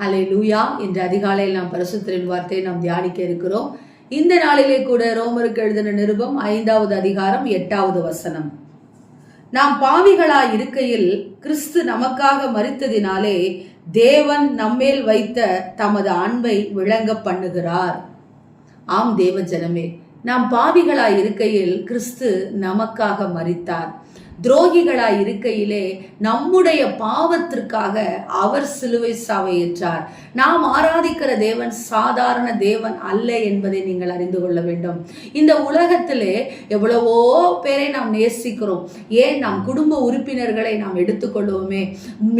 ஹலே லூயா இன்று அதிகாலையில் நாம் பரிசுத்தரின் வார்த்தையை நாம் தியானிக்க இருக்கிறோம். இந்த நாளிலே கூட ரோமருக்கு எழுதின நிருபம் ஐந்தாவது அதிகாரம் எட்டாவது வசனம். நாம் பாவிகளாய் இருக்கையில் கிறிஸ்து நமக்காக மறித்ததினாலே தேவன் நம்மேல் வைத்த தமது அன்பை விளங்க பண்ணுகிறார். ஆம் தேவ ஜனமே நாம் பாவிகளாய் இருக்கையில் கிறிஸ்து நமக்காக மறித்தார் துரோகிகளாய் இருக்கையிலே நம்முடைய பாவத்திற்காக அவர் சிலுவை சாவையேற்றார் நாம் ஆராதிக்கிற தேவன் சாதாரண தேவன் அல்ல என்பதை நீங்கள் அறிந்து கொள்ள வேண்டும். இந்த உலகத்திலே எவ்வளவோ பேரை நாம் நேசிக்கிறோம். ஏன்? நம் குடும்ப உறுப்பினர்களை நாம் எடுத்துக்கொள்வோமே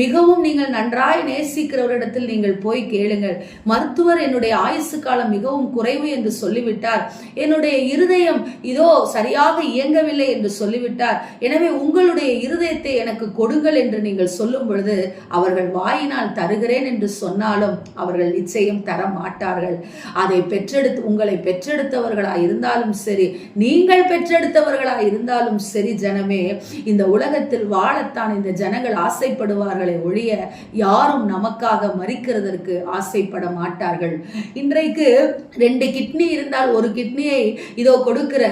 மிகவும் நீங்கள் நன்றாய் நேசிக்கிறவரிடத்தில் நீங்கள் போய் கேளுங்கள். மருத்துவர் என்னுடைய ஆயுசு காலம் மிகவும் குறைவு என்று சொல்லிவிட்டார். என்னுடைய இருதயம் இதோ சரியாக இயங்கவில்லை என்று சொல்லிவிட்டார். எனவே உங்களுடைய இருதயத்தை எனக்கு கொடுங்கள் என்று நீங்கள் சொல்லும் பொழுது அவர்கள் வாயினால் தருகிறேன் என்று சொன்னாலும் அவர்கள் நிச்சயம் தர மாட்டார்கள். அதை பெற்றெடுத்து உங்களை பெற்றெடுத்தவர்களா இருந்தாலும் சரி நீங்கள் பெற்றெடுத்தவர்களா இருந்தாலும் சரி ஜனமே இந்த உலகத்தில் வாழத்தான் இந்த ஜனங்கள் ஆசைப்படுவார்களை ஒழிய யாரும் நமக்காக மறிக்கிறதற்கு ஆசைப்பட மாட்டார்கள். இன்றைக்கு ரெண்டு கிட்னி இருந்தால் ஒரு கிட்னியை இதோ கொடுக்கிற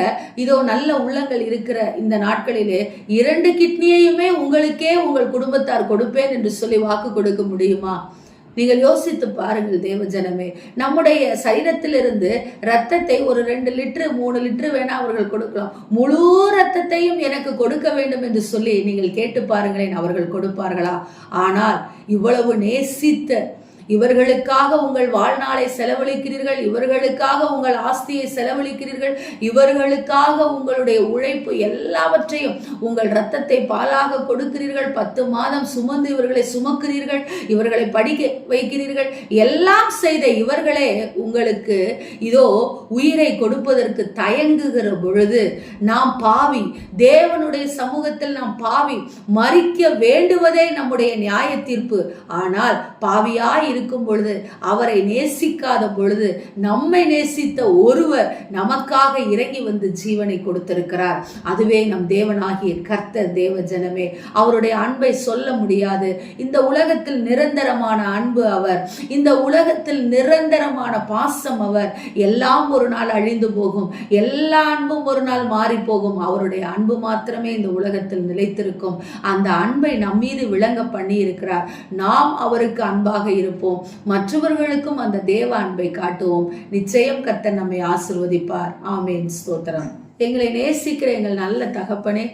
இதோ நல்ல உள்ளங்கள் இருக்கிற இந்த நாட்களிலே இரண்டு கிட்னியையுமே உங்களுக்கே உங்கள் குடும்பத்தார் கொடுப்பேன் என்று சொல்லி வாக்கு கொடுக்க முடியுமா? நீங்கள் யோசித்து பாருங்கள் தேவ ஜனமே நம்முடைய சரீரத்திலிருந்து ரத்தத்தை ஒரு ரெண்டு லிட்டரு மூணு லிட்டரு வேணா அவர்கள் கொடுக்கலாம். முழு ரத்தத்தையும் எனக்கு கொடுக்க வேண்டும் என்று சொல்லி நீங்கள் கேட்டு பாருங்களேன் அவர்கள் கொடுப்பார்களா? ஆனால் இவ்வளவு நேசித்த இவர்களுக்காக உங்கள் வாழ்நாளை செலவழிக்கிறீர்கள் இவர்களுக்காக உங்கள் ஆஸ்தியை செலவழிக்கிறீர்கள் இவர்களுக்காக உங்களுடைய உழைப்பு எல்லாவற்றையும் உங்கள் ரத்தத்தை பாலாக கொடுக்கிறீர்கள். பத்து மாதம் சுமந்து இவர்களை சுமக்கிறீர்கள் இவர்களை படிக்க வைக்கிறீர்கள். எல்லாம் செய்த இவர்களே உங்களுக்கு இதோ உயிரை கொடுப்பதற்கு தயங்குகிற பொழுது நாம் பாவி தேவனுடைய சமூகத்தில் நாம் பாவி மறிக்க வேண்டுவதே நம்முடைய நியாய தீர்ப்பு ஆனால் பாவியாய் இருக்கும் பொழுது அவரை நேசிக்காத பொழுது நம்மை நேசித்த ஒருவர் நமக்காக இறங்கி வந்து ஜீவனை கொடுத்திருக்கிறார். அதுவே நம் தேவனாகிய கர்த்தர் தேவ ஜனமே அவருடைய அன்பை சொல்ல முடியாது. இந்த உலகத்தில் நிரந்தரமான அன்பு அவர். இந்த உலகத்தில் நிரந்தரமான பாசம் அவர். எல்லாம் ஒரு நாள் அழிந்து போகும். எல்லா அன்பும் ஒரு நாள் மாறி போகும். அவருடைய அன்பு மாத்திரமே இந்த உலகத்தில் நிலைத்திருக்கும். அந்த அன்பை நம் மீது விளங்க பண்ணி இருக்கிறார் நாம் அவருக்கு அன்பாக இருப்போம். மற்றவர்களுக்கும் அந்த தேவ அன்பை காட்டுவோம். நிச்சயம் கத்தன் நம்மை ஆசிர்வதிப்பார். ஆமேன். ஸ்தோத்திரம். எங்களை நேசிக்கிற எங்கள் நல்ல தகப்பனே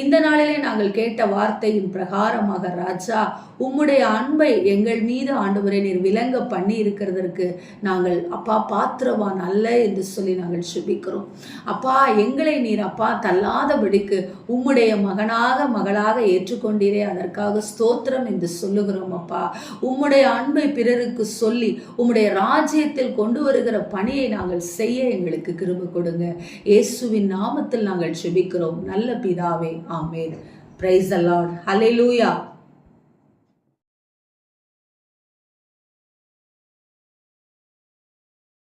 இந்த நாளிலே நாங்கள் கேட்ட வார்த்தையின் பிரகாரமாக ராஜா உம்முடைய அன்பை எங்கள் மீது ஆண்டவரை நீர் விளங்க பண்ணி இருக்கிறதற்கு நாங்கள் அப்பா பாத்திரவான் அல்ல என்று சொல்லி நாங்கள் சுபிக்கிறோம். அப்பா எங்களை நீர் அப்பா தள்ளாதபடிக்கு உம்முடைய மகனாக மகளாக ஏற்றுக்கொண்டீரே அதற்காக ஸ்தோத்திரம் என்று சொல்லுகிறோம் அப்பா. உம்முடைய அன்பை பிறருக்கு சொல்லி உம்முடைய ராஜ்யத்தில் கொண்டு வருகிற பணியை நாங்கள் செய்ய எங்களுக்கு கிருப கொடுங்க. இயேசுவின் நாமத்தில் நாங்கள் சுபிக்கிறோம். நல்ல பிதாவே ஆமேன். பிரைஸ் அலாட் ஹலே லூயா